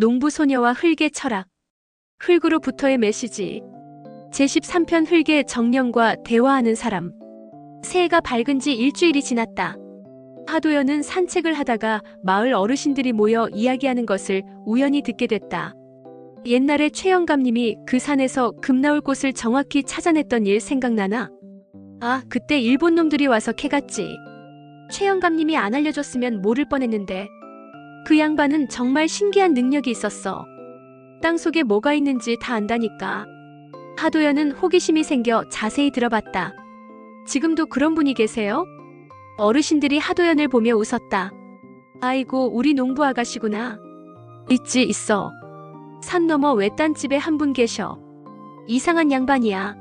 농부 소녀와 흙의 철학. 흙으로부터의 메시지. 제13편 흙의 정령과 대화하는 사람. 새해가 밝은 지 일주일이 지났다. 하도연은 산책을 하다가 마을 어르신들이 모여 이야기하는 것을 우연히 듣게 됐다. 옛날에 최영감님이 그 산에서 금 나올 곳을 정확히 찾아냈던 일 생각나나? 아, 그때 일본 놈들이 와서 캐갔지. 최영감님이 안 알려줬으면 모를 뻔했는데. 그 양반은 정말 신기한 능력이 있었어. 땅 속에 뭐가 있는지 다 안다니까. 하도연은 호기심이 생겨 자세히 들어봤다. 지금도 그런 분이 계세요? 어르신들이 하도연을 보며 웃었다. 아이고, 우리 농부 아가씨구나. 있지, 있어. 산 너머 외딴 집에 한 분 계셔. 이상한 양반이야.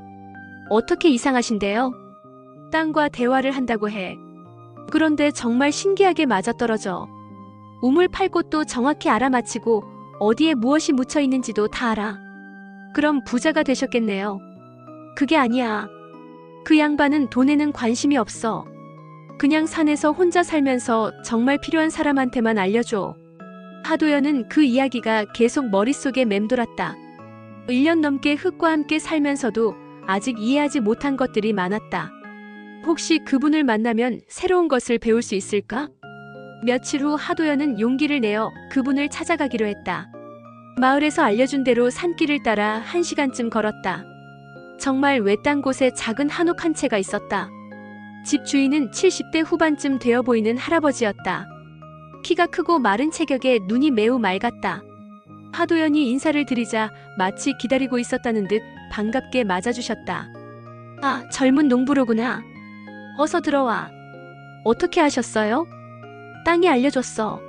어떻게 이상하신데요? 땅과 대화를 한다고 해. 그런데 정말 신기하게 맞아떨어져. 우물 팔 곳도 정확히 알아맞히고 어디에 무엇이 묻혀 있는지도 다 알아. 그럼 부자가 되셨겠네요. 그게 아니야. 그 양반은 돈에는 관심이 없어. 그냥 산에서 혼자 살면서 정말 필요한 사람한테만 알려줘. 하도연은 그 이야기가 계속 머릿속에 맴돌았다. 1년 넘게 흙과 함께 살면서도 아직 이해하지 못한 것들이 많았다. 혹시 그분을 만나면 새로운 것을 배울 수 있을까? 며칠 후 하도연은 용기를 내어 그분을 찾아가기로 했다. 마을에서 알려준 대로 산길을 따라 한 시간쯤 걸었다. 정말 외딴 곳에 작은 한옥 한 채가 있었다. 집 주인은 70대 후반쯤 되어 보이는 할아버지였다. 키가 크고 마른 체격에 눈이 매우 맑았다. 하도연이 인사를 드리자 마치 기다리고 있었다는 듯 반갑게 맞아주셨다. 아, 젊은 농부로구나. 어서 들어와. 어떻게 하셨어요? 땅이 알려줬어.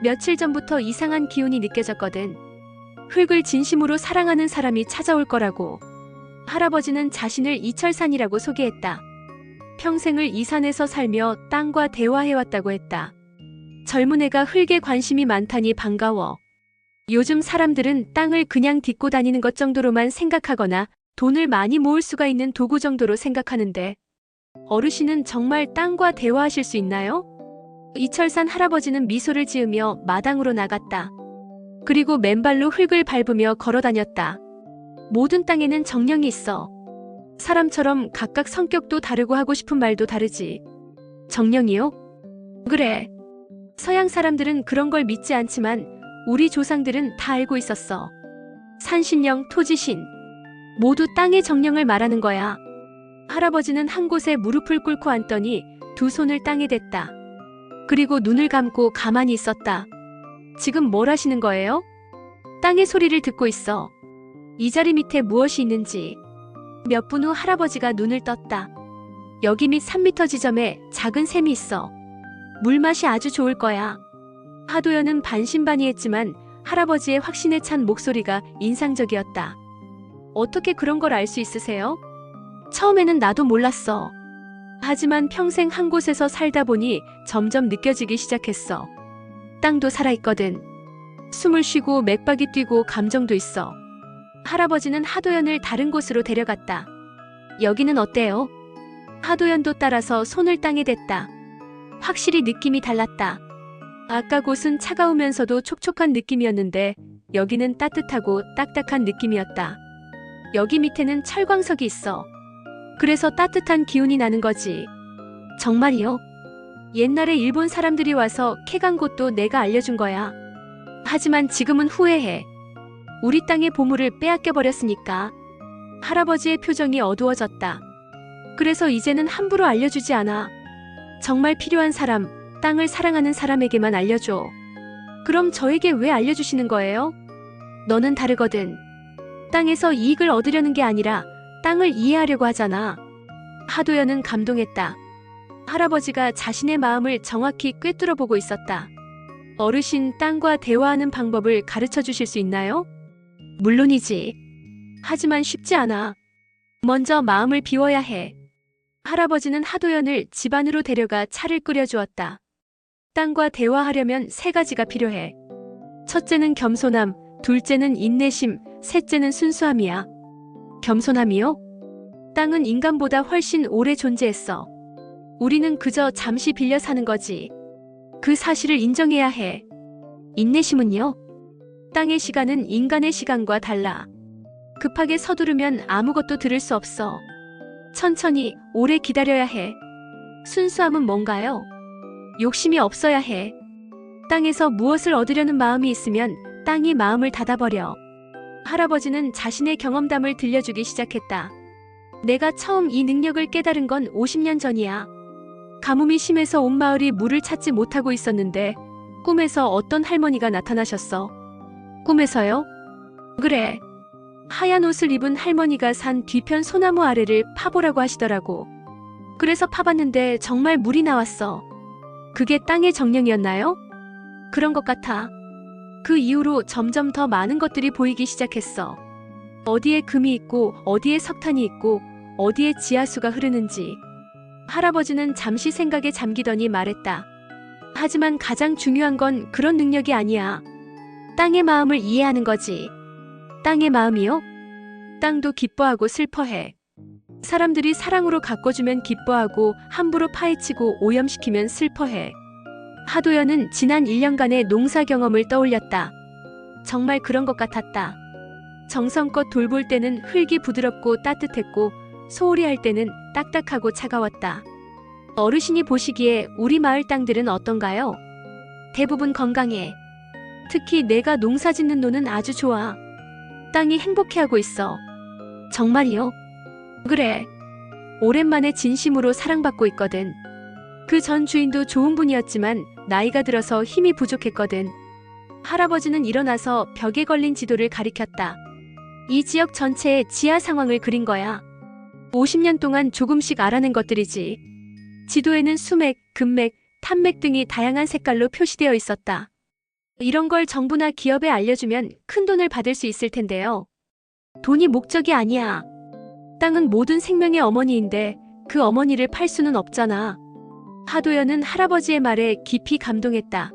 며칠 전부터 이상한 기운이 느껴졌거든. 흙을 진심으로 사랑하는 사람이 찾아올 거라고. 할아버지는 자신을 이철산이라고 소개했다. 평생을 이 산에서 살며 땅과 대화해왔다고 했다. 젊은 애가 흙에 관심이 많다니 반가워. 요즘 사람들은 땅을 그냥 딛고 다니는 것 정도로만 생각하거나 돈을 많이 모을 수가 있는 도구 정도로 생각하는데 어르신은 정말 땅과 대화하실 수 있나요? 이철산 할아버지는 미소를 지으며 마당으로 나갔다. 그리고 맨발로 흙을 밟으며 걸어 다녔다. 모든 땅에는 정령이 있어. 사람처럼 각각 성격도 다르고 하고 싶은 말도 다르지. 정령이요? 그래. 서양 사람들은 그런 걸 믿지 않지만 우리 조상들은 다 알고 있었어. 산신령, 토지신. 모두 땅의 정령을 말하는 거야. 할아버지는 한 곳에 무릎을 꿇고 앉더니 두 손을 땅에 댔다. 그리고 눈을 감고 가만히 있었다. 지금 뭘 하시는 거예요? 땅의 소리를 듣고 있어. 이 자리 밑에 무엇이 있는지. 몇 분 후 할아버지가 눈을 떴다. 여기 밑 3미터 지점에 작은 샘이 있어. 물맛이 아주 좋을 거야. 하도연은 반신반의했지만 할아버지의 확신에 찬 목소리가 인상적이었다. 어떻게 그런 걸 알 수 있으세요? 처음에는 나도 몰랐어. 하지만 평생 한 곳에서 살다 보니 점점 느껴지기 시작했어. 땅도 살아있거든. 숨을 쉬고 맥박이 뛰고 감정도 있어. 할아버지는 하도연을 다른 곳으로 데려갔다. 여기는 어때요? 하도연도 따라서 손을 땅에 댔다. 확실히 느낌이 달랐다. 아까 곳은 차가우면서도 촉촉한 느낌이었는데 여기는 따뜻하고 딱딱한 느낌이었다. 여기 밑에는 철광석이 있어. 그래서 따뜻한 기운이 나는 거지. 정말이요? 옛날에 일본 사람들이 와서 캐간 곳도 내가 알려준 거야. 하지만 지금은 후회해. 우리 땅의 보물을 빼앗겨 버렸으니까. 할아버지의 표정이 어두워졌다. 그래서 이제는 함부로 알려주지 않아. 정말 필요한 사람, 땅을 사랑하는 사람에게만 알려줘. 그럼 저에게 왜 알려주시는 거예요? 너는 다르거든. 땅에서 이익을 얻으려는 게 아니라 땅을 이해하려고 하잖아. 하도연은 감동했다. 할아버지가 자신의 마음을 정확히 꿰뚫어 보고 있었다. 어르신 땅과 대화하는 방법을 가르쳐 주실 수 있나요? 물론이지. 하지만 쉽지 않아. 먼저 마음을 비워야 해. 할아버지는 하도연을 집 안으로 데려가 차를 끓여주었다. 땅과 대화하려면 세 가지가 필요해. 첫째는 겸손함, 둘째는 인내심, 셋째는 순수함이야. 겸손함이요? 땅은 인간보다 훨씬 오래 존재했어. 우리는 그저 잠시 빌려 사는 거지. 그 사실을 인정해야 해. 인내심은요? 땅의 시간은 인간의 시간과 달라. 급하게 서두르면 아무것도 들을 수 없어. 천천히 오래 기다려야 해. 순수함은 뭔가요? 욕심이 없어야 해. 땅에서 무엇을 얻으려는 마음이 있으면 땅이 마음을 닫아버려. 할아버지는 자신의 경험담을 들려주기 시작했다. 내가 처음 이 능력을 깨달은 건 50년 전이야. 가뭄이 심해서 온 마을이 물을 찾지 못하고 있었는데 꿈에서 어떤 할머니가 나타나셨어. 꿈에서요? 그래. 하얀 옷을 입은 할머니가 산 뒤편 소나무 아래를 파보라고 하시더라고. 그래서 파봤는데 정말 물이 나왔어. 그게 땅의 정령이었나요? 그런 것 같아. 그 이후로 점점 더 많은 것들이 보이기 시작했어. 어디에 금이 있고, 어디에 석탄이 있고, 어디에 지하수가 흐르는지. 할아버지는 잠시 생각에 잠기더니 말했다. 하지만 가장 중요한 건 그런 능력이 아니야. 땅의 마음을 이해하는 거지. 땅의 마음이요? 땅도 기뻐하고 슬퍼해. 사람들이 사랑으로 가꿔주면 기뻐하고 함부로 파헤치고 오염시키면 슬퍼해. 하도연은 지난 1년간의 농사 경험을 떠올렸다. 정말 그런 것 같았다. 정성껏 돌볼 때는 흙이 부드럽고 따뜻했고 소홀히 할 때는 딱딱하고 차가웠다. 어르신이 보시기에 우리 마을 땅들은 어떤가요? 대부분 건강해. 특히 내가 농사 짓는 노는 아주 좋아. 땅이 행복해하고 있어. 정말이요? 그래. 오랜만에 진심으로 사랑받고 있거든. 그 전 주인도 좋은 분이었지만 나이가 들어서 힘이 부족했거든. 할아버지는 일어나서 벽에 걸린 지도를 가리켰다. 이 지역 전체의 지하 상황을 그린 거야. 50년 동안 조금씩 알아낸 것들이지. 지도에는 수맥, 금맥, 탄맥 등이 다양한 색깔로 표시되어 있었다. 이런 걸 정부나 기업에 알려주면 큰 돈을 받을 수 있을 텐데요. 돈이 목적이 아니야. 땅은 모든 생명의 어머니인데 그 어머니를 팔 수는 없잖아. 하도연은 할아버지의 말에 깊이 감동했다.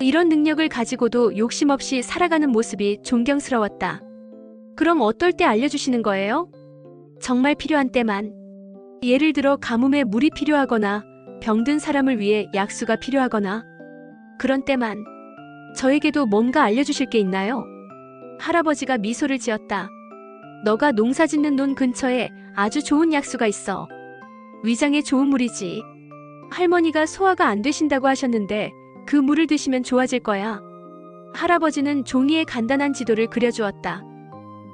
이런 능력을 가지고도 욕심 없이 살아가는 모습이 존경스러웠다. 그럼 어떨 때 알려주시는 거예요? 정말 필요한 때만. 예를 들어 가뭄에 물이 필요하거나 병든 사람을 위해 약수가 필요하거나 그런 때만. 저에게도 뭔가 알려주실 게 있나요? 할아버지가 미소를 지었다. 너가 농사 짓는 논 근처에 아주 좋은 약수가 있어. 위장에 좋은 물이지. 할머니가 소화가 안 되신다고 하셨는데 그 물을 드시면 좋아질 거야. 할아버지는 종이에 간단한 지도를 그려주었다.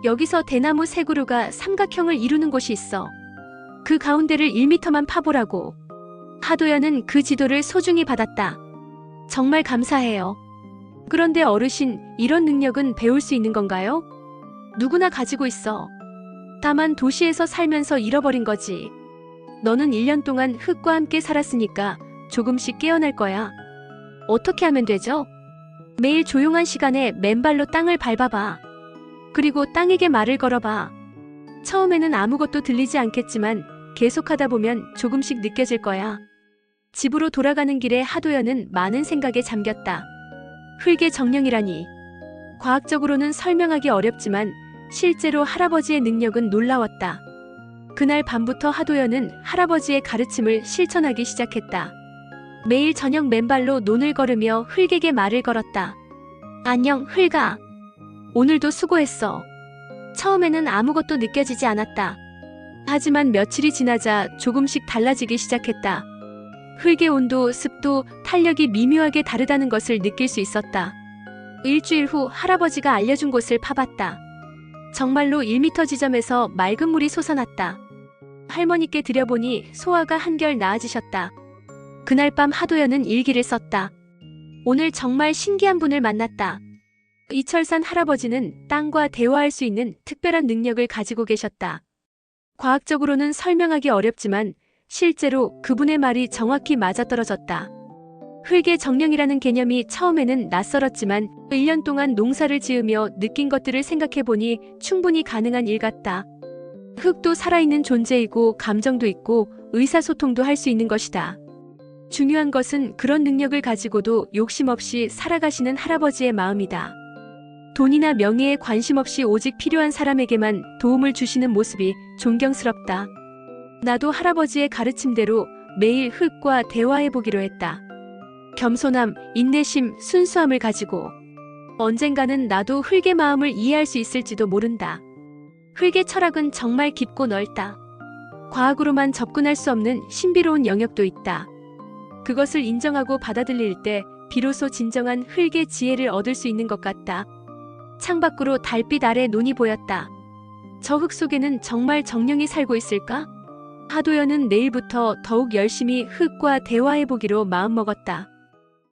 여기서 대나무 세 그루가 삼각형을 이루는 곳이 있어. 그 가운데를 1미터만 파보라고. 하도연은 그 지도를 소중히 받았다. 정말 감사해요. 그런데 어르신, 이런 능력은 배울 수 있는 건가요? 누구나 가지고 있어. 다만 도시에서 살면서 잃어버린 거지. 너는 1년 동안 흙과 함께 살았으니까 조금씩 깨어날 거야. 어떻게 하면 되죠? 매일 조용한 시간에 맨발로 땅을 밟아봐. 그리고 땅에게 말을 걸어봐. 처음에는 아무것도 들리지 않겠지만 계속하다 보면 조금씩 느껴질 거야. 집으로 돌아가는 길에 하도연은 많은 생각에 잠겼다. 흙의 정령이라니. 과학적으로는 설명하기 어렵지만 실제로 할아버지의 능력은 놀라웠다. 그날 밤부터 하도연은 할아버지의 가르침을 실천하기 시작했다. 매일 저녁 맨발로 논을 걸으며 흙에게 말을 걸었다. 안녕, 흙아. 오늘도 수고했어. 처음에는 아무것도 느껴지지 않았다. 하지만 며칠이 지나자 조금씩 달라지기 시작했다. 흙의 온도, 습도, 탄력이 미묘하게 다르다는 것을 느낄 수 있었다. 일주일 후 할아버지가 알려준 곳을 파봤다. 정말로 1미터 지점에서 맑은 물이 솟아났다. 할머니께 드려보니 소화가 한결 나아지셨다. 그날 밤 하도연은 일기를 썼다. 오늘 정말 신기한 분을 만났다. 이철산 할아버지는 땅과 대화할 수 있는 특별한 능력을 가지고 계셨다. 과학적으로는 설명하기 어렵지만 실제로 그분의 말이 정확히 맞아떨어졌다. 흙의 정령이라는 개념이 처음에는 낯설었지만 1년 동안 농사를 지으며 느낀 것들을 생각해보니 충분히 가능한 일 같다. 흙도 살아있는 존재이고 감정도 있고 의사소통도 할 수 있는 것이다. 중요한 것은 그런 능력을 가지고도 욕심 없이 살아가시는 할아버지의 마음이다. 돈이나 명예에 관심 없이 오직 필요한 사람에게만 도움을 주시는 모습이 존경스럽다. 나도 할아버지의 가르침대로 매일 흙과 대화해보기로 했다. 겸손함, 인내심, 순수함을 가지고 언젠가는 나도 흙의 마음을 이해할 수 있을지도 모른다. 흙의 철학은 정말 깊고 넓다. 과학으로만 접근할 수 없는 신비로운 영역도 있다. 그것을 인정하고 받아들일 때 비로소 진정한 흙의 지혜를 얻을 수 있는 것 같다. 창밖으로 달빛 아래 눈이 보였다. 저 흙 속에는 정말 정령이 살고 있을까? 하도연은 내일부터 더욱 열심히 흙과 대화해보기로 마음먹었다.